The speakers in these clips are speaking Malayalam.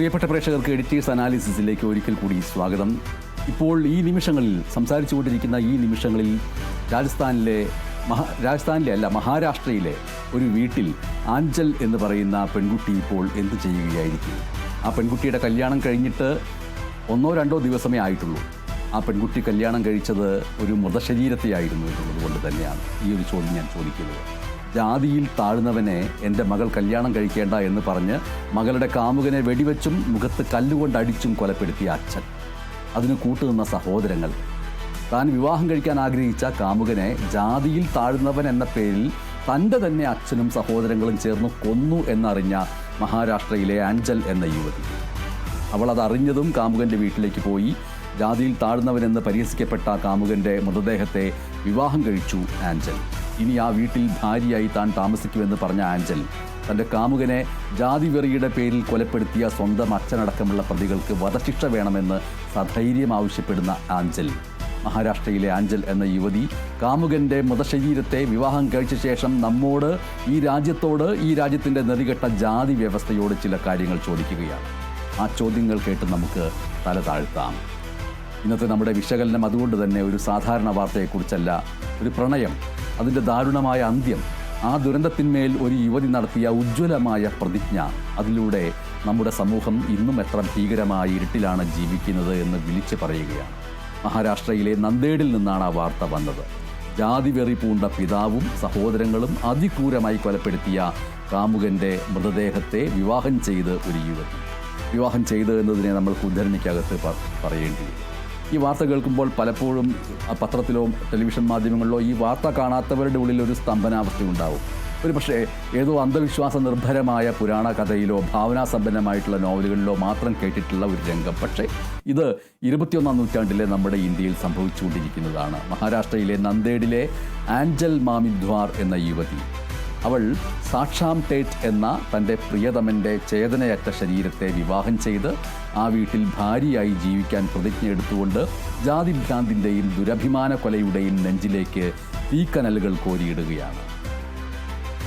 പ്രിയപ്പെട്ട പ്രേക്ഷകർക്ക് എഡിറ്റേഴ്സ് അനാലിസിസിലേക്ക് ഒരിക്കൽ കൂടി സ്വാഗതം. ഇപ്പോൾ ഈ നിമിഷങ്ങളിൽ സംസാരിച്ചു കൊണ്ടിരിക്കുന്ന ഈ നിമിഷങ്ങളിൽ രാജസ്ഥാനിലെ മഹാ രാജസ്ഥാനിലെ അല്ല മഹാരാഷ്ട്രയിലെ ഒരു വീട്ടിൽ ആഞ്ചൽ എന്ന് പറയുന്ന പെൺകുട്ടി ഇപ്പോൾ എന്ത് ചെയ്യുകയായിരിക്കും? ആ പെൺകുട്ടിയുടെ കല്യാണം കഴിഞ്ഞിട്ട് ഒന്നോ രണ്ടോ ദിവസമേ ആയിട്ടുള്ളൂ. ആ പെൺകുട്ടി കല്യാണം കഴിച്ചത് ഒരു മൃതശരീരത്തെയായിരുന്നു എന്നുള്ളത് കൊണ്ട് തന്നെയാണ് ഈ ഒരു ചോദ്യം ഞാൻ ചോദിക്കുന്നത്. ജാതിയിൽ താഴ്ന്നവനെ എന്റെ മകൾ കല്യാണം കഴിക്കേണ്ട എന്ന് പറഞ്ഞ് മകളുടെ കാമുകനെ വെടിവെച്ചും മുഖത്ത് കല്ലുകൊണ്ട് അടിച്ചും കൊലപ്പെടുത്തിയ അച്ഛൻ. അതിന് കൂട്ടുനിന്ന സഹോദരങ്ങൾ. താൻ വിവാഹം കഴിക്കാൻ ആഗ്രഹിച്ച കാമുകനെ ജാതിയിൽ താഴ്ന്നവൻ എന്ന പേരിൽ തന്റെ തന്നെ അച്ഛനും സഹോദരങ്ങളും ചേർന്ന് കൊന്നു എന്നറിഞ്ഞ മഹാരാഷ്ട്രയിലെ ആഞ്ചൽ എന്ന യുവതി. അവൾ അതറിഞ്ഞതും കാമുകന്റെ വീട്ടിലേക്ക് പോയി. ജാതിയിൽ താഴ്ന്നവനെന്ന് പരിഹസിക്കപ്പെട്ട കാമുകന്റെ മൃതദേഹത്തെ വിവാഹം കഴിച്ചു ആഞ്ചൽ. ഇനി ആ വീട്ടിൽ ഭാര്യയായി താൻ താമസിക്കുമെന്ന് പറഞ്ഞ ആഞ്ചൽ തന്റെ കാമുകനെ ജാതി വെറിയുടെ പേരിൽ കൊലപ്പെടുത്തിയ സ്വന്തം അച്ഛനടക്കമുള്ള പ്രതികൾക്ക് വധശിക്ഷ വേണമെന്ന് സധൈര്യം ആവശ്യപ്പെടുന്ന ആഞ്ചൽ. മഹാരാഷ്ട്രയിലെ ആഞ്ചൽ എന്ന യുവതി കാമുകന്റെ മൃതശരീരത്തെ വിവാഹം കഴിച്ച ശേഷം നമ്മോട് ഈ രാജ്യത്തോട് ഈ രാജ്യത്തിന്റെ നെറികെട്ട ജാതി വ്യവസ്ഥയോട് ചില കാര്യങ്ങൾ ചോദിക്കുകയാണ്. ആ ചോദ്യങ്ങൾ കേട്ട് നമുക്ക് തല താഴ്ത്താം. ഇന്നത്തെ നമ്മുടെ വിശകലനം അതുകൊണ്ട് തന്നെ ഒരു സാധാരണ വാർത്തയെക്കുറിച്ചല്ല ഒരു പ്രണയം. അതിന്റെ ദാരുണമായ അന്ത്യം. ആ ദുരന്തത്തിന്മേൽ ഒരു യുവതി നടത്തിയ ഉജ്ജ്വലമായ പ്രതിജ്ഞ. അതിലൂടെ നമ്മുടെ സമൂഹം ഇന്നും എത്ര ഭീകരമായ ഇരുട്ടിലാണ് ജീവിക്കുന്നത് എന്ന് വിളിച്ചു പറയുകയാണ്. മഹാരാഷ്ട്രയിലെ നന്ദേഡിൽ നിന്നാണ് ആ വാർത്ത വന്നത്. ജാതി വെറി പൂണ്ട പിതാവും സഹോദരങ്ങളും അതിക്രൂരമായി കൊലപ്പെടുത്തിയ കാമുകന്റെ മൃതദേഹത്തെ വിവാഹം ചെയ്ത് ഒരു യുവതി. വിവാഹം ചെയ്ത് എന്നതിനെ നമ്മൾ ഉദ്ധരണിക്കകത്ത് വരും ഈ വാർത്ത കേൾക്കുമ്പോൾ പലപ്പോഴും പത്രത്തിലോ ടെലിവിഷൻ മാധ്യമങ്ങളിലോ ഈ വാർത്ത കാണാത്തവരുടെ ഉള്ളിൽ ഒരു സ്തംഭനാവസ്ഥ ഉണ്ടാവും. ഒരു പക്ഷേ ഏതോ അന്ധവിശ്വാസ നിർഭരമായ പുരാണ കഥയിലോ ഭാവനാസമ്പന്നമായിട്ടുള്ള നോവലുകളിലോ മാത്രം കേട്ടിട്ടുള്ള ഒരു രംഗം. പക്ഷേ ഇത് ഇരുപത്തിയൊന്നാം നൂറ്റാണ്ടിലെ നമ്മുടെ ഇന്ത്യയിൽ സംഭവിച്ചുകൊണ്ടിരിക്കുന്നതാണ്. മഹാരാഷ്ട്രയിലെ നന്ദേഡിലെ ആഞ്ചൽ മാമിദ്വാർ എന്ന യുവതി അവൾ സാക്ഷാം ടേറ്റ് എന്ന തന്റെ പ്രിയതമന്റെ ചേതനയറ്റ ശരീരത്തെ വിവാഹം ചെയ്ത് ആ വീട്ടിൽ ഭാര്യയായി ജീവിക്കാൻ പ്രതിജ്ഞ എടുത്തുകൊണ്ട് ജാതിഭ്രാന്തിന്റെയും ദുരഭിമാന കൊലയുടെയും നെഞ്ചിലേക്ക് തീക്കനലുകൾ കോരിയിടുകയാണ്.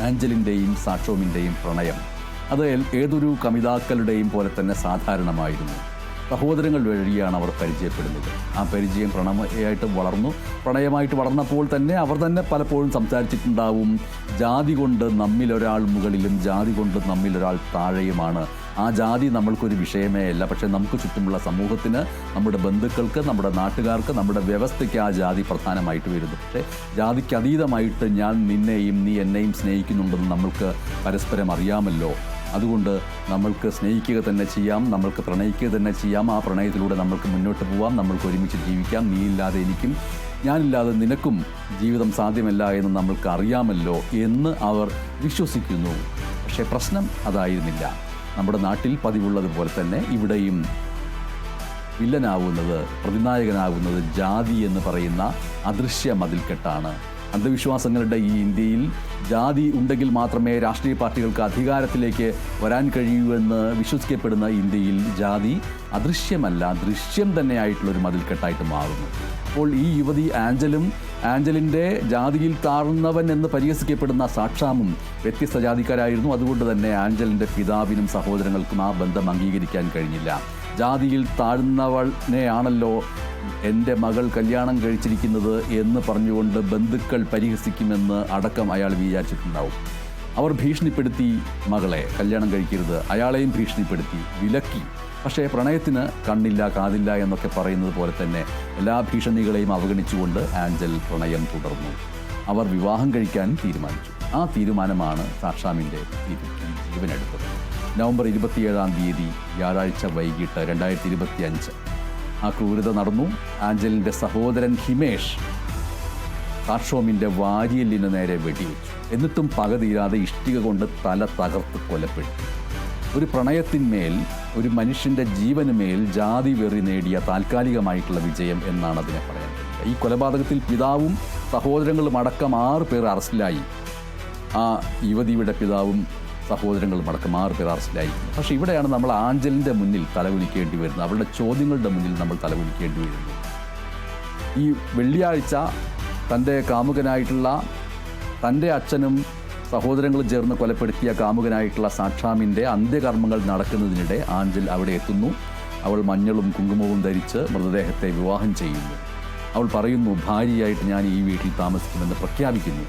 ആഞ്ചലിന്റെയും സാക്ഷോമിന്റെയും പ്രണയം അത് ഏതൊരു കമിതാക്കളുടെയും പോലെ തന്നെ സാധാരണമായിരുന്നു. സഹോദരങ്ങൾ വഴിയാണ് അവർ പരിചയപ്പെടുന്നത്. ആ പരിചയം പ്രണയമായിട്ട് വളർന്നു. പ്രണയമായിട്ട് വളർന്നപ്പോൾ തന്നെ അവർ തന്നെ പലപ്പോഴും സംസാരിച്ചിട്ടുണ്ടാവും. ജാതി കൊണ്ട് നമ്മിലൊരാൾ മുകളിലും ജാതി കൊണ്ട് നമ്മിലൊരാൾ താഴെയുമാണ്. ആ ജാതി നമ്മൾക്കൊരു വിഷയമേ അല്ല. പക്ഷേ നമുക്ക് ചുറ്റുമുള്ള സമൂഹത്തിന് നമ്മുടെ ബന്ധുക്കൾക്ക് നമ്മുടെ നാട്ടുകാർക്ക് നമ്മുടെ വ്യവസ്ഥയ്ക്ക് ആ ജാതി പ്രധാനമായിട്ട് വരുന്നു. പക്ഷേ ജാതിക്ക് അതീതമായിട്ട് ഞാൻ നിന്നെയും നീ എന്നെയും സ്നേഹിക്കുന്നുണ്ടെന്ന് നമ്മൾക്ക് പരസ്പരം അറിയാമല്ലോ. അതുകൊണ്ട് നമ്മൾക്ക് സ്നേഹിക്കുക തന്നെ ചെയ്യാം നമ്മൾക്ക് പ്രണയിക്കുക തന്നെ ചെയ്യാം ആ പ്രണയത്തിലൂടെ നമ്മൾക്ക് മുന്നോട്ട് പോവാം നമ്മൾക്ക് ഒരുമിച്ച് ജീവിക്കാം. നീയില്ലാതെ എനിക്കും ഞാനില്ലാതെ നിനക്കും ജീവിതം സാധ്യമല്ല എന്ന് നമ്മൾക്ക് അറിയാമല്ലോ എന്ന് അവർ വിശ്വസിക്കുന്നു. പക്ഷേ പ്രശ്നം അതായിരുന്നില്ല. നമ്മുടെ നാട്ടിൽ പതിവുള്ളതുപോലെ തന്നെ ഇവിടെയും വില്ലനാവുന്നത് പ്രതിനായകനാവുന്നത് ജാതി എന്ന് പറയുന്ന അദൃശ്യ മതിൽക്കെട്ടാണ്. അന്ധവിശ്വാസങ്ങളുടെ ഈ ഇന്ത്യയിൽ ജാതി ഉണ്ടെങ്കിൽ മാത്രമേ രാഷ്ട്രീയ പാർട്ടികൾക്ക് അധികാരത്തിലേക്ക് വരാൻ കഴിയൂ എന്ന് വിശ്വസിക്കപ്പെടുന്ന ഇന്ത്യയിൽ ജാതി അദൃശ്യമല്ല ദൃശ്യം തന്നെയായിട്ടുള്ള ഒരു മതിൽക്കെട്ടായിട്ട് മാറുന്നു. അപ്പോൾ ഈ യുവതി ആഞ്ചലും ആഞ്ചലിന്റെ ജാതിയിൽ താഴ്ന്നവൻ എന്ന് പരിഹസിക്കപ്പെടുന്ന സാക്ഷാമും വ്യത്യസ്ത ജാതിക്കാരായിരുന്നു. അതുകൊണ്ട് തന്നെ ആഞ്ചലിന്റെ പിതാവിനും സഹോദരങ്ങൾക്കും ആ ബന്ധം അംഗീകരിക്കാൻ കഴിഞ്ഞില്ല. ജാതിയിൽ താഴ്ന്നവനെയാണല്ലോ എന്റെ മകൾ കല്യാണം കഴിച്ചിരിക്കുന്നത് എന്ന് പറഞ്ഞുകൊണ്ട് ബന്ധുക്കൾ പരിഹസിക്കുമെന്ന് അടക്കം അയാൾ വിചാരിച്ചിട്ടുണ്ടാവും. അവർ ഭീഷണിപ്പെടുത്തി മകളെ കല്യാണം കഴിക്കരുത്. അയാളെയും ഭീഷണിപ്പെടുത്തി വിലക്കി. പക്ഷേ പ്രണയത്തിന് കണ്ണില്ല കാതില്ല എന്നൊക്കെ പറയുന്നത് പോലെ തന്നെ എല്ലാ ഭീഷണികളെയും അവഗണിച്ചുകൊണ്ട് ആഞ്ചൽ പ്രണയം തുടർന്നു. അവർ വിവാഹം കഴിക്കാൻ തീരുമാനിച്ചു. ആ തീരുമാനമാണ് സാക്ഷാമിന്റെ ജീവനെടുത്തത് നവംബർ ഇരുപത്തിയേഴാം തീയതി വ്യാഴാഴ്ച വൈകിട്ട് രണ്ടായിരത്തി ഇരുപത്തി അഞ്ച് ആ ക്രൂരത നടന്നു. ആഞ്ചലിന്റെ സഹോദരൻ ഹിമേഷ് കാർഷോമിന്റെ വാരിയലിന് നേരെ വെടിവെച്ചു. എന്നിട്ടും പക തീരാതെ ഇഷ്ടിക കൊണ്ട് തല തകർത്ത് കൊലപ്പെട്ടു. ഒരു പ്രണയത്തിന്മേൽ ഒരു മനുഷ്യന്റെ ജീവന് മേൽ ജാതി വെറി നേടിയ താൽക്കാലികമായിട്ടുള്ള വിജയം എന്നാണ് അതിനെ പറയാൻ ഈ കൊലപാതകത്തിൽ പിതാവും സഹോദരങ്ങളും അടക്കം ആറ് പേർ അറസ്റ്റിലായി. ആ യുവതിയുടെ പിതാവും സഹോദരങ്ങളും അടക്കം ആറ് പേർ അറസ്റ്റിലായി പക്ഷേ ഇവിടെയാണ് നമ്മൾ ആഞ്ചലിന്റെ മുന്നിൽ തലകുനിക്കേണ്ടി വരുന്നത്. അവരുടെ ചോദ്യങ്ങളുടെ മുന്നിൽ നമ്മൾ തലകുനിക്കേണ്ടി വരുന്നു. ഈ വെള്ളിയാഴ്ച തന്റെ കാമുകനായിട്ടുള്ള തന്റെ അച്ഛനും സഹോദരങ്ങളും ചേർന്ന് കൊലപ്പെടുത്തിയ കാമുകനായിട്ടുള്ള സാക്ഷാമിന്റെ അന്ത്യകർമ്മങ്ങൾ നടക്കുന്നതിനിടെ ആഞ്ചൽ അവിടെ എത്തുന്നു. അവൾ മഞ്ഞളും കുങ്കുമവും ധരിച്ച് മൃതദേഹത്തെ വിവാഹം ചെയ്യുന്നു. അവൾ പറയുന്നു ഭാര്യയായിട്ട് ഞാൻ ഈ വീട്ടിൽ താമസിക്കുമെന്ന് പ്രഖ്യാപിക്കുന്നു.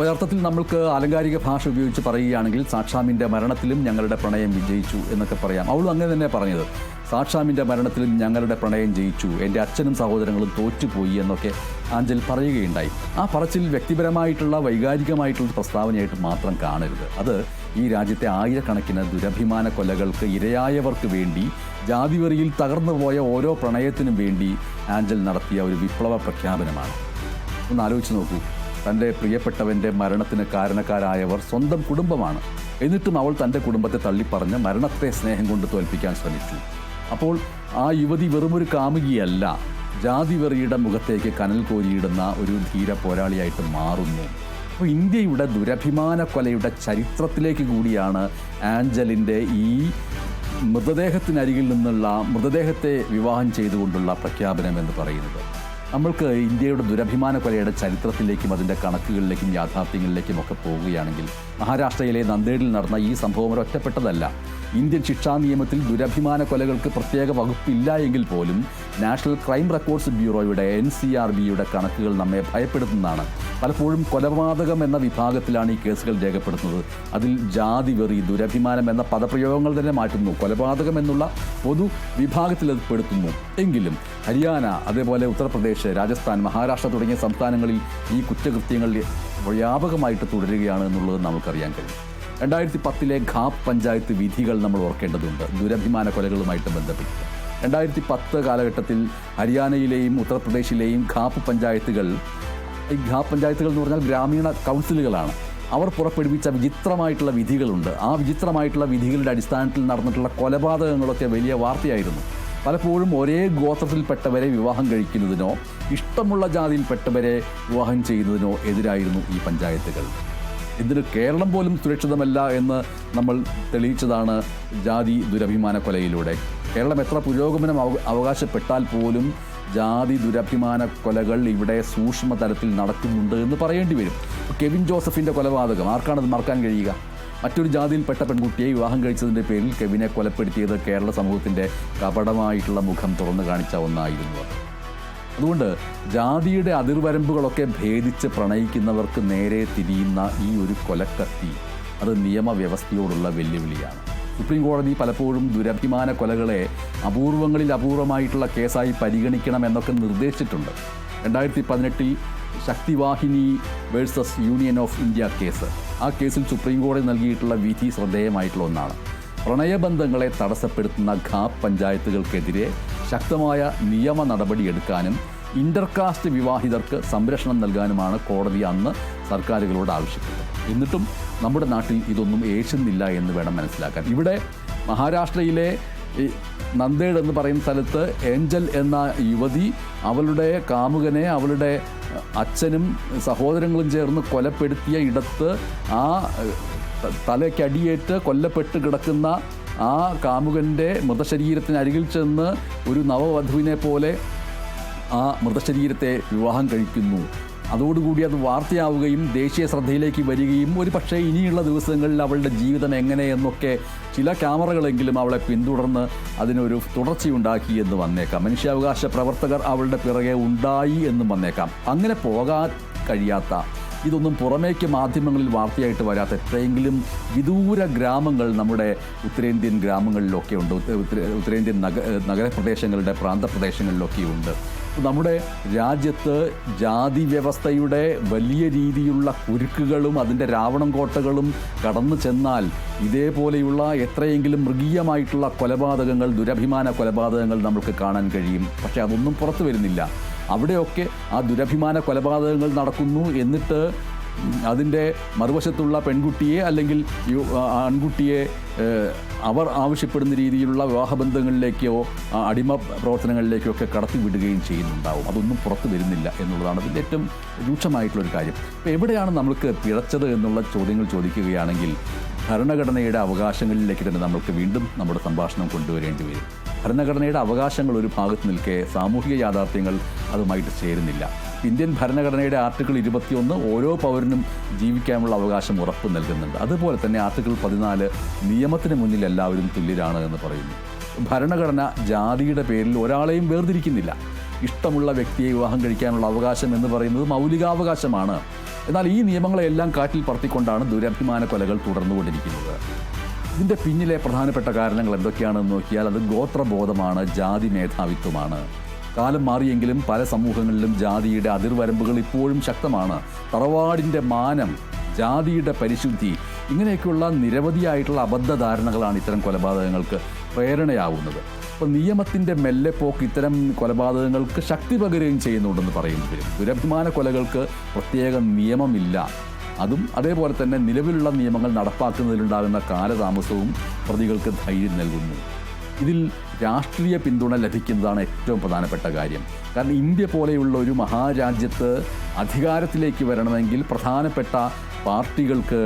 ഒരർത്ഥത്തിൽ നമ്മൾക്ക് ആലങ്കാരിക ഭാഷ ഉപയോഗിച്ച് പറയുകയാണെങ്കിൽ സാക്ഷാമിന്റെ മരണത്തിലും ഞങ്ങളുടെ പ്രണയം വിജയിച്ചു എന്നൊക്കെ പറയാം. അവളും അങ്ങനെ തന്നെ പറഞ്ഞത്. സാക്ഷാമിന്റെ മരണത്തിലും ഞങ്ങളുടെ പ്രണയം ജയിച്ചു. എന്റെ അച്ഛനും സഹോദരങ്ങളും തോറ്റുപോയി എന്നൊക്കെ ആഞ്ചൽ പറയുകയുണ്ടായി. ആ പറച്ചിൽ വ്യക്തിപരമായിട്ടുള്ള വൈകാരികമായിട്ടുള്ള പ്രസ്താവനയായിട്ട് മാത്രം കാണരുത്. അത് ഈ രാജ്യത്തെ ആയിരക്കണക്കിന് ദുരഭിമാന കൊലകൾക്ക് ഇരയായവർക്ക് വേണ്ടി ജാതിവെറിയിൽ തകർന്നുപോയ ഓരോ പ്രണയത്തിനും വേണ്ടി ആഞ്ചൽ നടത്തിയ ഒരു വിപ്ലവ പ്രഖ്യാപനമാണ്. ഒന്ന് ആലോചിച്ച് നോക്കൂ. തന്റെ പ്രിയപ്പെട്ടവന്റെ മരണത്തിന് കാരണക്കാരായവർ സ്വന്തം കുടുംബമാണ്. എന്നിട്ടും അവൾ തന്റെ കുടുംബത്തെ തള്ളിപ്പറഞ്ഞ് മരണത്തെ സ്നേഹം കൊണ്ട് തോൽപ്പിക്കാൻ ശ്രമിച്ചു. അപ്പോൾ ആ യുവതി വെറുമൊരു കാമുകിയല്ല ജാതി ജാതിവെറിയുടെ മുഖത്തേക്ക് കനൽ കോരിയിടുന്ന ഒരു ധീര പോരാളിയായിട്ട് മാറുന്നു. അപ്പോൾ ഇന്ത്യയുടെ ദുരഭിമാന കൊലയുടെ ചരിത്രത്തിലേക്ക് കൂടിയാണ് ആഞ്ചലിന്റെ ഈ മൃതദേഹത്തിനരികിൽ നിന്നുള്ള മൃതദേഹത്തെ വിവാഹം ചെയ്തുകൊണ്ടുള്ള പ്രഖ്യാപനം എന്ന് പറയുന്നത്. നമ്മൾക്ക് ഇന്ത്യയുടെ ദുരഭിമാന കൊലയുടെ ചരിത്രത്തിലേക്കും അതിന്റെ കണക്കുകളിലേക്കും യാഥാർത്ഥ്യങ്ങളിലേക്കും ഒക്കെ പോവുകയാണെങ്കിൽ മഹാരാഷ്ട്രയിലെ നന്ദേഡിൽ നടന്ന ഈ സംഭവം ഒരൊറ്റപ്പെട്ടതല്ല. ഇന്ത്യൻ ശിക്ഷാ നിയമത്തിൽ ദുരഭിമാന കൊലകൾക്ക് പ്രത്യേക വകുപ്പില്ല എങ്കിൽ പോലും നാഷണൽ ക്രൈം റെക്കോർഡ്സ് ബ്യൂറോയുടെ എൻ സി ആർ ബിയുടെ കണക്കുകൾ നമ്മെ ഭയപ്പെടുത്തുന്നതാണ്. പലപ്പോഴും കൊലപാതകം എന്ന വിഭാഗത്തിലാണ് ഈ കേസുകൾ രേഖപ്പെടുത്തുന്നത്. അതിൽ ജാതി വെറി ദുരഭിമാനം എന്ന പദപ്രയോഗങ്ങൾ തന്നെ മാറ്റുന്നു. കൊലപാതകം എന്നുള്ള പൊതു വിഭാഗത്തിൽ അത് പെടുത്തുന്നു. എങ്കിലും ഹരിയാന അതേപോലെ ഉത്തർപ്രദേശ് രാജസ്ഥാൻ മഹാരാഷ്ട്ര തുടങ്ങിയ സംസ്ഥാനങ്ങളിൽ ഈ കുറ്റകൃത്യങ്ങൾ വ്യാപകമായിട്ട് തുടരുകയാണ് എന്നുള്ളത് നമുക്കറിയാൻ കഴിയും. രണ്ടായിരത്തി പത്തിലെ ഖാപ് പഞ്ചായത്ത് വിധികൾ നമ്മൾ ഓർക്കേണ്ടതുണ്ട്. ദുരഭിമാന കൊലകളുമായിട്ട് ബന്ധപ്പെട്ട്. രണ്ടായിരത്തി പത്ത് കാലഘട്ടത്തിൽ ഹരിയാനയിലെയും ഉത്തർപ്രദേശിലെയും ഖാപ്പ് പഞ്ചായത്തുകൾ ഈ ഖാപ്പ് പഞ്ചായത്തുകൾ എന്ന് പറഞ്ഞാൽ ഗ്രാമീണ കൗൺസിലുകളാണ്. അവർ പുറപ്പെടുവിച്ച വിചിത്രമായിട്ടുള്ള വിധികളുണ്ട്. ആ വിചിത്രമായിട്ടുള്ള വിധികളുടെ അടിസ്ഥാനത്തിൽ നടന്നിട്ടുള്ള കൊലപാതകങ്ങളൊക്കെ വലിയ വാർത്തയായിരുന്നു. പലപ്പോഴും ഒരേ ഗോത്രത്തിൽപ്പെട്ടവരെ വിവാഹം കഴിക്കുന്നതിനോ ഇഷ്ടമുള്ള ജാതിയിൽപ്പെട്ടവരെ വിവാഹം ചെയ്യുന്നതിനോ എതിരായിരുന്നു ഈ പഞ്ചായത്തുകൾ. ഇതിന് കേരളം പോലും സുരക്ഷിതമല്ല എന്ന് നമ്മൾ തെളിയിച്ചതാണ് ജാതി ദുരഭിമാന കൊലയിലൂടെ. കേരളം എത്ര പുരോഗമനം അവകാശപ്പെട്ടാൽ പോലും ജാതി ദുരഭിമാന കൊലകൾ ഇവിടെ സൂക്ഷ്മ തലത്തിൽ നടക്കുന്നുണ്ട് എന്ന് പറയേണ്ടി വരും. കെവിൻ ജോസഫിന്റെ കൊലപാതകം ആർക്കാണത് മറക്കാൻ കഴിയുക? മറ്റൊരു ജാതിയിൽപ്പെട്ട പെൺകുട്ടിയെ വിവാഹം കഴിച്ചതിന്റെ പേരിൽ കെവിനെ കൊലപ്പെടുത്തിയത് കേരള സമൂഹത്തിന്റെ കപടമായിട്ടുള്ള മുഖം തുറന്നു കാണിച്ച ഒന്നായിരുന്നു അതുകൊണ്ട് ജാതിയുടെ അതിർവരമ്പുകളൊക്കെ ഭേദിച്ച് പ്രണയിക്കുന്നവർക്ക് നേരെ തിരിയുന്ന ഈ ഒരു കൊലക്കത്തി അത് നിയമവ്യവസ്ഥയോടുള്ള വെല്ലുവിളിയാണ്. സുപ്രീം കോടതി പലപ്പോഴും ദുരഭിമാന കൊലകളെ അപൂർവങ്ങളിൽ അപൂർവമായിട്ടുള്ള കേസായി പരിഗണിക്കണം എന്നൊക്കെ നിർദ്ദേശിച്ചിട്ടുണ്ട്. രണ്ടായിരത്തി പതിനെട്ടിൽ Shakti Vahini versus union of India case. ആ കേസിൽ സുപ്രീം കോടതി നൽകിയിട്ടുള്ള വിധി ശ്രദ്ധേയമായിട്ടുള്ള ഒന്നാണ്. പ്രണയബന്ധങ്ങളെ തടസ്സപ്പെടുത്തുന്ന ഖാപ്പ് പഞ്ചായത്തുകൾക്കെതിരെ ശക്തമായ നിയമ നടപടിയെടുക്കാനും ഇന്റർകാസ്റ്റ് വിവാഹിതർക്ക് സംരക്ഷണം നൽകാനുമാണ് കോടതി അന്ന് സർക്കാരുകളോട് ആവശ്യപ്പെട്ടത്. എന്നിട്ടും നമ്മുടെ നാട്ടിൽ ഇതൊന്നും ഏശുന്നില്ല എന്ന് വേണം മനസ്സിലാക്കാൻ. ഇവിടെ മഹാരാഷ്ട്രയിലെ നന്ദേഡ് എന്ന് പറയുന്ന സ്ഥലത്ത് ഏഞ്ചൽ എന്ന യുവതി അവളുടെ കാമുകനെ അവളുടെ അച്ഛനും സഹോദരങ്ങളും ചേർന്ന് കൊലപ്പെടുത്തിയ ഇടത്ത് ആ തലയ്ക്കടിയേറ്റ് കൊല്ലപ്പെട്ട് കിടക്കുന്ന ആ കാമുകന്റെ മൃതശരീരത്തിന് അരികിൽ ചെന്ന് ഒരു നവവധുവിനെ പോലെ ആ മൃതശരീരത്തെ വിവാഹം കഴിക്കുന്നു. അതോടുകൂടി അത് വാർത്തയാവുകയും ദേശീയ ശ്രദ്ധയിലേക്ക് വരികയും ഒരു പക്ഷേ ഇനിയുള്ള ദിവസങ്ങളിൽ അവളുടെ ജീവിതം എങ്ങനെയെന്നൊക്കെ ചില ക്യാമറകളെങ്കിലും അവളെ പിന്തുടർന്ന് അതിനൊരു തുടർച്ചയുണ്ടാക്കി എന്ന് വന്നേക്കാം. മനുഷ്യാവകാശ പ്രവർത്തകർ അവളുടെ പിറകെ ഉണ്ടായി എന്നും വന്നേക്കാം. അങ്ങനെ പോകാൻ കഴിയാത്ത ഇതൊന്നും പുറമേക്ക് മാധ്യമങ്ങളിൽ വാർത്തയായിട്ട് വരാത്ത എത്രയെങ്കിലും വിദൂര ഗ്രാമങ്ങൾ നമ്മുടെ ഉത്തരേന്ത്യൻ ഗ്രാമങ്ങളിലൊക്കെ ഉണ്ട്. ഉത്ത- ഉത്തര- ഉത്തരേന്ത്യൻ നഗ നഗരപ്രദേശങ്ങളുടെ പ്രാന്തപ്രദേശങ്ങളിലൊക്കെ ഉണ്ട് നമ്മുടെ രാജ്യത്ത് ജാതി വ്യവസ്ഥയുടെ വലിയ രീതിയിലുള്ള കുരുക്കുകളും അതിന്റെ രാവണം കോട്ടകളും കടന്നു ചെന്നാൽ ഇതേപോലെയുള്ള എത്രയെങ്കിലും മൃഗീയമായിട്ടുള്ള കൊലപാതകങ്ങൾ ദുരഭിമാന കൊലപാതകങ്ങൾ നമുക്ക് കാണാൻ കഴിയും. പക്ഷേ അതൊന്നും പുറത്തു വരുന്നില്ല. അവിടെയൊക്കെ ആ ദുരഭിമാന കൊലപാതകങ്ങൾ നടക്കുന്നു എന്നിട്ട് അതിന്റെ മറുവശത്തുള്ള പെൺകുട്ടിയെ അല്ലെങ്കിൽ ആൺകുട്ടിയെ അവർ ആവശ്യപ്പെടുന്ന രീതിയിലുള്ള വിവാഹബന്ധങ്ങളിലേക്കോ അടിമ പ്രവർത്തനങ്ങളിലേക്കോ ഒക്കെ കടത്തിവിടുകയും ചെയ്യുന്നുണ്ടാവും. അതൊന്നും പുറത്തു വരുന്നില്ല എന്നുള്ളതാണ് ഇതിന്റെ ഏറ്റവും രൂക്ഷമായിട്ടുള്ളൊരു കാര്യം. അപ്പോൾ എവിടെയാണ് നമ്മൾക്ക് പിഴച്ചത് എന്നുള്ള ചോദ്യങ്ങൾ ചോദിക്കുകയാണെങ്കിൽ ഭരണഘടനയുടെ അവകാശങ്ങളിലേക്ക് തന്നെ നമ്മൾക്ക് വീണ്ടും നമ്മുടെ സംഭാഷണം കൊണ്ടുവരേണ്ടി വരും. ഭരണഘടനയുടെ അവകാശങ്ങൾ ഒരു ഭാഗത്ത് നിൽക്കെ സാമൂഹിക യാഥാർത്ഥ്യങ്ങൾ അതുമായിട്ട് ചേരുന്നില്ല. ഇന്ത്യൻ ഭരണഘടനയുടെ ആർട്ടിക്കിൾ ഇരുപത്തിയൊന്ന് ഓരോ പൗരനും ജീവിക്കാനുള്ള അവകാശം ഉറപ്പ് നൽകുന്നുണ്ട്. അതുപോലെ തന്നെ ആർട്ടിക്കിൾ പതിനാല് നിയമത്തിന് മുന്നിൽ എല്ലാവരും തുല്യരാണ് എന്ന് പറയുന്നു. ഭരണഘടന ജാതിയുടെ പേരിൽ ഒരാളെയും വേർതിരിക്കുന്നില്ല. ഇഷ്ടമുള്ള വ്യക്തിയെ വിവാഹം കഴിക്കാനുള്ള അവകാശം എന്ന് പറയുന്നത് മൗലികാവകാശമാണ്. എന്നാൽ ഈ നിയമങ്ങളെല്ലാം കാറ്റിൽ പറത്തിക്കൊണ്ടാണ് ദുരഭിമാന കൊലകൾ തുടർന്നുകൊണ്ടിരിക്കുന്നത്. ഇതിന്റെ പിന്നിലെ പ്രധാനപ്പെട്ട കാരണങ്ങൾ എന്തൊക്കെയാണെന്ന് നോക്കിയാൽ അത് ഗോത്രബോധമാണ് ജാതി മേധാവിത്വമാണ്. കാലം മാറിയെങ്കിലും പല സമൂഹങ്ങളിലും ജാതിയുടെ അതിർവരമ്പുകൾ ഇപ്പോഴും ശക്തമാണ്. തറവാടിന്റെ മാനം ജാതിയുടെ പരിശുദ്ധി ഇങ്ങനെയൊക്കെയുള്ള നിരവധിയായിട്ടുള്ള അബദ്ധധാരണകളാണ് ഇത്തരം കൊലപാതകങ്ങൾക്ക് പ്രേരണയാവുന്നത്. അപ്പോൾ നിയമത്തിന്റെ മെല്ലെപ്പോക്ക് ഇത്തരം കൊലപാതകങ്ങൾക്ക് ശക്തി പകരുകയും ചെയ്യുന്നുണ്ടെന്ന് പറയുന്നു ദുരഭിമാന കൊലകൾക്ക് പ്രത്യേക നിയമമില്ല. അതും അതേപോലെ തന്നെ നിലവിലുള്ള നിയമങ്ങൾ നടപ്പാക്കുന്നതിലുണ്ടാകുന്ന കാലതാമസവും പ്രതികൾക്ക് ധൈര്യം നൽകുന്നു. ഇതിൽ രാഷ്ട്രീയ പിന്തുണ ലഭിക്കുന്നതാണ് ഏറ്റവും പ്രധാനപ്പെട്ട കാര്യം. കാരണം ഇന്ത്യ പോലെയുള്ള ഒരു മഹാരാജ്യത്ത് അധികാരത്തിലേക്ക് വരണമെങ്കിൽ പ്രധാനപ്പെട്ട പാർട്ടികൾക്ക്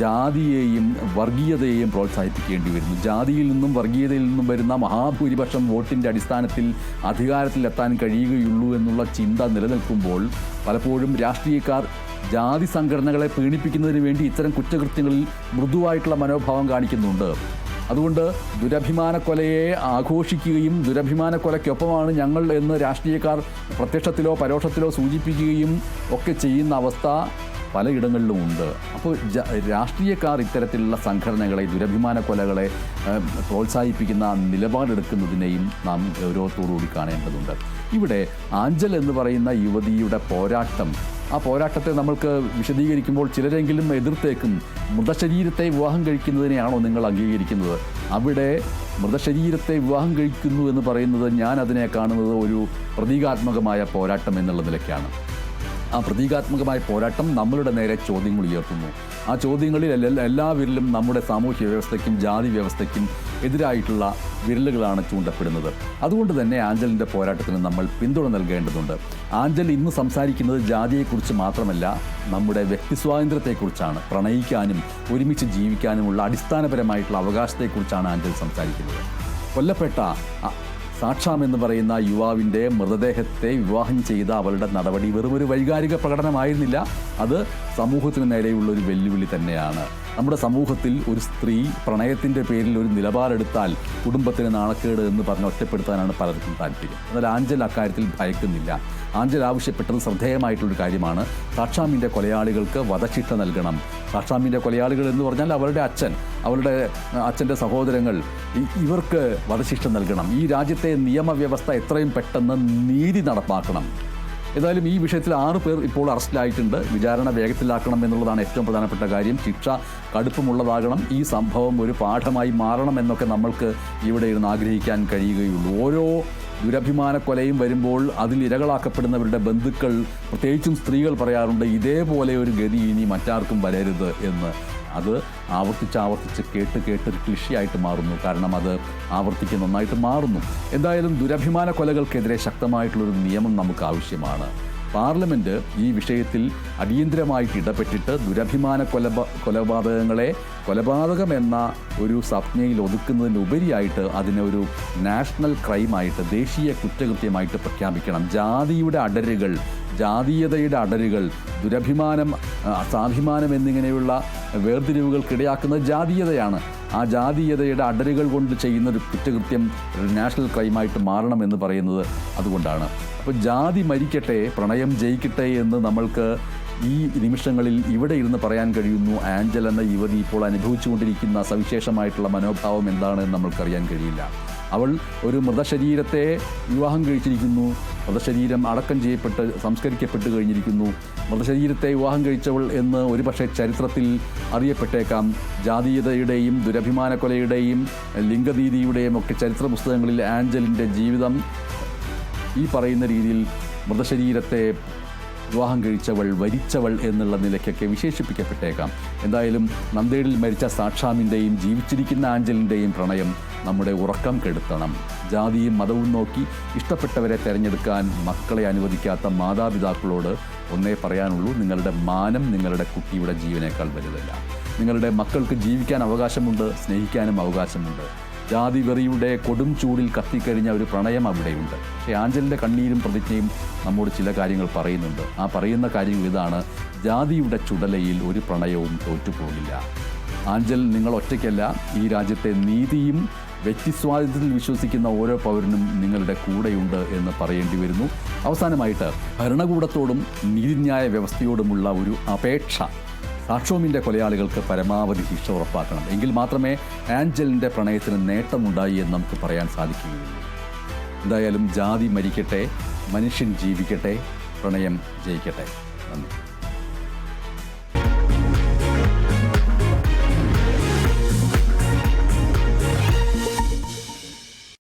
ജാതിയെയും വർഗീയതയെയും പ്രോത്സാഹിപ്പിക്കേണ്ടി വരുന്നു. ജാതിയിൽ നിന്നും വർഗീയതയിൽ നിന്നും വരുന്ന മഹാഭൂരിപക്ഷം വോട്ടിന്റെ അടിസ്ഥാനത്തിൽ അധികാരത്തിലെത്താൻ കഴിയുകയുള്ളൂ എന്നുള്ള ചിന്ത നിലനിൽക്കുമ്പോൾ പലപ്പോഴും രാഷ്ട്രീയക്കാർ ജാതി സംഘടനകളെ പീഡിപ്പിക്കുന്നതിന് വേണ്ടി ഇത്തരം കുറ്റകൃത്യങ്ങളിൽ മൃദുവായിട്ടുള്ള മനോഭാവം കാണിക്കുന്നുണ്ട്. അതുകൊണ്ട് ദുരഭിമാന കൊലയെ ആഘോഷിക്കുകയും ദുരഭിമാന കൊലയ്ക്കൊപ്പമാണ് ഞങ്ങൾ എന്ന് രാഷ്ട്രീയക്കാർ പ്രത്യക്ഷത്തിലോ പരോക്ഷത്തിലോ സൂചിപ്പിക്കുകയും ഒക്കെ ചെയ്യുന്ന അവസ്ഥ പലയിടങ്ങളിലും ഉണ്ട് അപ്പോൾ രാഷ്ട്രീയക്കാർ ഇത്തരത്തിലുള്ള സംഘടനകളെ ദുരഭിമാന കൊലകളെ പ്രോത്സാഹിപ്പിക്കുന്ന നിലപാടെടുക്കുന്നതിനെയും നാം ഗൗരവത്തോടുകൂടി കാണേണ്ടതുണ്ട്. ഇവിടെ ആഞ്ചൽ എന്ന് പറയുന്ന യുവതിയുടെ പോരാട്ടം ആ പോരാട്ടത്തെ നമ്മൾക്ക് വിശദീകരിക്കുമ്പോൾ ചിലരെങ്കിലും എതിർത്തേക്കും മൃതശരീരത്തെ വിവാഹം കഴിക്കുന്നതിനെയാണോ നിങ്ങൾ അംഗീകരിക്കുന്നത്? അവിടെ മൃതശരീരത്തെ വിവാഹം കഴിക്കുന്നു എന്ന് പറയുന്നത് ഞാൻ അതിനെ കാണുന്നത് ഒരു പ്രതീകാത്മകമായ പോരാട്ടം എന്നുള്ള നിലയ്ക്കാണ്. ആ പ്രതീകാത്മകമായ പോരാട്ടം നമ്മളുടെ നേരെ ചോദ്യങ്ങൾ ഉയർത്തുന്നു. ആ ചോദ്യങ്ങളിൽ എല്ലാ- എല്ലാ നമ്മുടെ സാമൂഹ്യ വ്യവസ്ഥയ്ക്കും ജാതി വ്യവസ്ഥയ്ക്കും എതിരായിട്ടുള്ള വിരലുകളാണ് ചൂണ്ടപ്പെടുന്നത്. അതുകൊണ്ട് തന്നെ ആഞ്ചലിന്റെ പോരാട്ടത്തിന് നമ്മൾ പിന്തുണ നൽകേണ്ടതുണ്ട്. ആഞ്ചൽ ഇന്ന് സംസാരിക്കുന്നത് ജാതിയെക്കുറിച്ച് മാത്രമല്ല നമ്മുടെ വ്യക്തി സ്വാതന്ത്ര്യത്തെക്കുറിച്ചാണ്. പ്രണയിക്കാനും ഒരുമിച്ച് ജീവിക്കാനുമുള്ള അടിസ്ഥാനപരമായിട്ടുള്ള അവകാശത്തെക്കുറിച്ചാണ് ആഞ്ചൽ സംസാരിക്കുന്നത്. കൊല്ലപ്പെട്ട സാക്ഷാം എന്ന് പറയുന്ന യുവാവിന്റെ മൃതദേഹത്തെ വിവാഹം ചെയ്ത അവളുടെ നടപടി വെറും ഒരു വൈകാരിക പ്രകടനമായിരുന്നില്ല. അത് സമൂഹത്തിന് നേരെയുള്ള ഒരു വെല്ലുവിളി തന്നെയാണ്. നമ്മുടെ സമൂഹത്തിൽ ഒരു സ്ത്രീ പ്രണയത്തിന്റെ പേരിൽ ഒരു നിലപാടെടുത്താൽ കുടുംബത്തിന് നാണക്കേട് എന്ന് പറഞ്ഞ് ഒറ്റപ്പെടുത്താനാണ് പലർക്കും താല്പര്യം. എന്നാൽ ആഞ്ചൽ അക്കാര്യത്തിൽ ഭയക്കുന്നില്ല. ആഞ്ചൽ ആവശ്യപ്പെട്ടത് ശ്രദ്ധേയമായിട്ടുള്ളൊരു കാര്യമാണ്. സാക്ഷാമിന്റെ കൊലയാളികൾക്ക് വധശിക്ഷ നൽകണം. സാക്ഷാമിന്റെ കൊലയാളികൾ എന്ന് പറഞ്ഞാൽ അവരുടെ അച്ഛൻ അവരുടെ അച്ഛന്റെ സഹോദരങ്ങൾ ഇവർക്ക് വധശിക്ഷ നൽകണം. ഈ രാജ്യത്തെ നിയമവ്യവസ്ഥ എത്രയും പെട്ടെന്ന് നീതി നടപ്പാക്കണം. ഏതായാലും ഈ വിഷയത്തിൽ ആറ് പേർ ഇപ്പോൾ അറസ്റ്റിലായിട്ടുണ്ട്. വിചാരണ വേഗത്തിലാക്കണം എന്നുള്ളതാണ് ഏറ്റവും പ്രധാനപ്പെട്ട കാര്യം. ശിക്ഷ കടുപ്പമുള്ളതാകണം. ഈ സംഭവം ഒരു പാഠമായി മാറണം എന്നൊക്കെ നമ്മൾക്ക് ഇവിടെ ഇരുന്ന് ആഗ്രഹിക്കാൻ കഴിയുകയുള്ളൂ. ഓരോ ദുരഭിമാന കൊലയും വരുമ്പോൾ അതിൽ ഇരകളാക്കപ്പെടുന്നവരുടെ ബന്ധുക്കൾ പ്രത്യേകിച്ചും സ്ത്രീകൾ പറയാറുണ്ട് ഇതേപോലെ ഒരു ഗതി ഇനി മറ്റാർക്കും വരരുത് എന്ന്. അത് ആവർത്തിച്ച് ആവർത്തിച്ച് കേട്ട് കേട്ട് ഒരു ക്ലിഷയായിട്ട് മാറുന്നു. കാരണം അത് ആവർത്തിക്ക് നന്നായിട്ട് മാറുന്നു. എന്തായാലും ദുരഭിമാന കൊലകൾക്കെതിരെ ശക്തമായിട്ടുള്ളൊരു നിയമം നമുക്ക് ആവശ്യമാണ് പാർലമെന്റ് ഈ വിഷയത്തിൽ അടിയന്തരമായിട്ട് ഇടപെട്ടിട്ട് ദുരഭിമാന കൊലപ കൊലപാതകങ്ങളെ കൊലപാതകം എന്ന ഒരു സംജ്ഞയിൽ ഒതുക്കുന്നതിനുപരിയായിട്ട് അതിനെ ഒരു നാഷണൽ ക്രൈമായിട്ട് ദേശീയ കുറ്റകൃത്യമായിട്ട് പ്രഖ്യാപിക്കണം. ജാതിയുടെ അടരുകൾ ജാതീയതയുടെ അടരുകൾ ദുരഭിമാനം അസാഭിമാനം എന്നിങ്ങനെയുള്ള വേർതിരിവുകൾക്കിടയാക്കുന്നത് ജാതീയതയാണ്. ആ ജാതീയതയുടെ അടരുകൾ കൊണ്ട് ചെയ്യുന്ന ഒരു കുറ്റകൃത്യം നാഷണൽ ക്രൈമായിട്ട് മാറണമെന്ന് പറയുന്നത് അതുകൊണ്ടാണ്. അപ്പോൾ ജാതി മരിക്കട്ടെ പ്രണയം ജയിക്കട്ടെ എന്ന് നമ്മൾക്ക് ഈ നിമിഷങ്ങളിൽ ഇവിടെ ഇരുന്ന് പറയാൻ കഴിയുന്നു. ആഞ്ചൽ എന്ന യുവതി ഇപ്പോൾ അനുഭവിച്ചുകൊണ്ടിരിക്കുന്ന സവിശേഷമായിട്ടുള്ള മനോഭാവം എന്താണെന്ന് നമ്മൾക്കറിയാൻ കഴിയില്ല. അവൾ ഒരു മൃതശരീരത്തെ വിവാഹം കഴിച്ചിരിക്കുന്നു. മൃതശരീരം അടക്കം ചെയ്യപ്പെട്ട് സംസ്കരിക്കപ്പെട്ട് കഴിഞ്ഞിരിക്കുന്നു. മൃതശരീരത്തെ വിവാഹം കഴിച്ചവൾ എന്ന് ഒരുപക്ഷെ ചരിത്രത്തിൽ അറിയപ്പെട്ടേക്കാം. ജാതീയതയുടെയും ദുരഭിമാനക്കൊലയുടെയും ലിംഗനീതിയുടെയും ഒക്കെ ചരിത്ര പുസ്തകങ്ങളിൽ ആഞ്ചലിന്റെ ജീവിതം ഈ പറയുന്ന രീതിയിൽ മൃതശരീരത്തെ വിവാഹം കഴിച്ചവൾ വരിച്ചവൾ എന്നുള്ള നിലയ്ക്കൊക്കെ വിശേഷിപ്പിക്കപ്പെട്ടേക്കാം. എന്തായാലും നന്ദേടിൽ മരിച്ച സാക്ഷാമിന്റെയും ജീവിച്ചിരിക്കുന്ന ആഞ്ചലിന്റെയും പ്രണയം നമ്മുടെ ഉറക്കം കെടുത്തണം. ജാതിയും മതവും നോക്കി ഇഷ്ടപ്പെട്ടവരെ തിരഞ്ഞെടുക്കാൻ മക്കളെ അനുവദിക്കാത്ത മാതാപിതാക്കളോട് ഒന്നേ പറയാനുള്ളൂ നിങ്ങളുടെ മാനം നിങ്ങളുടെ കുട്ടിയുടെ ജീവനേക്കാൾ വലുതല്ല. നിങ്ങളുടെ മക്കൾക്ക് ജീവിക്കാൻ അവകാശമുണ്ട് സ്നേഹിക്കാനും അവകാശമുണ്ട്. ജാതി വെറിയുടെ കൊടും ചൂടിൽ കത്തിക്കഴിഞ്ഞ ഒരു പ്രണയം അവിടെയുണ്ട്. പക്ഷേ ആഞ്ചലിന്റെ കണ്ണീരും പ്രതിജ്ഞയും നമ്മോട് ചില കാര്യങ്ങൾ പറയുന്നുണ്ട്. ആ പറയുന്ന കാര്യങ്ങൾ ഇതാണ്. ജാതിയുടെ ചുടലയിൽ ഒരു പ്രണയവും തോറ്റുപോകില്ല. ആഞ്ചൽ നിങ്ങൾ ഒറ്റയ്ക്കല്ല. ഈ രാജ്യത്തെ നീതിയും വ്യക്തിസ്വാതന്ത്ര്യത്തിൽ വിശ്വസിക്കുന്ന ഓരോ പൗരനും നിങ്ങളുടെ കൂടെയുണ്ട് എന്ന് പറയേണ്ടി വരുന്നു. അവസാനമായിട്ട് ഭരണകൂടത്തോടും നീതിന്യായ വ്യവസ്ഥയോടുമുള്ള ഒരു അപേക്ഷ. സാക്ഷോമിന്റെ കൊലയാളികൾക്ക് പരമാവധി ശിക്ഷ ഉറപ്പാക്കണം. എങ്കിൽ മാത്രമേ ആഞ്ചലിന്റെ പ്രണയത്തിന് നേട്ടമുണ്ടായി എന്ന് നമുക്ക് പറയാൻ സാധിക്കുകയുള്ളൂ. എന്തായാലും ജാതി മരിക്കട്ടെ മനുഷ്യൻ ജീവിക്കട്ടെ പ്രണയം ജയിക്കട്ടെ. നന്ദി.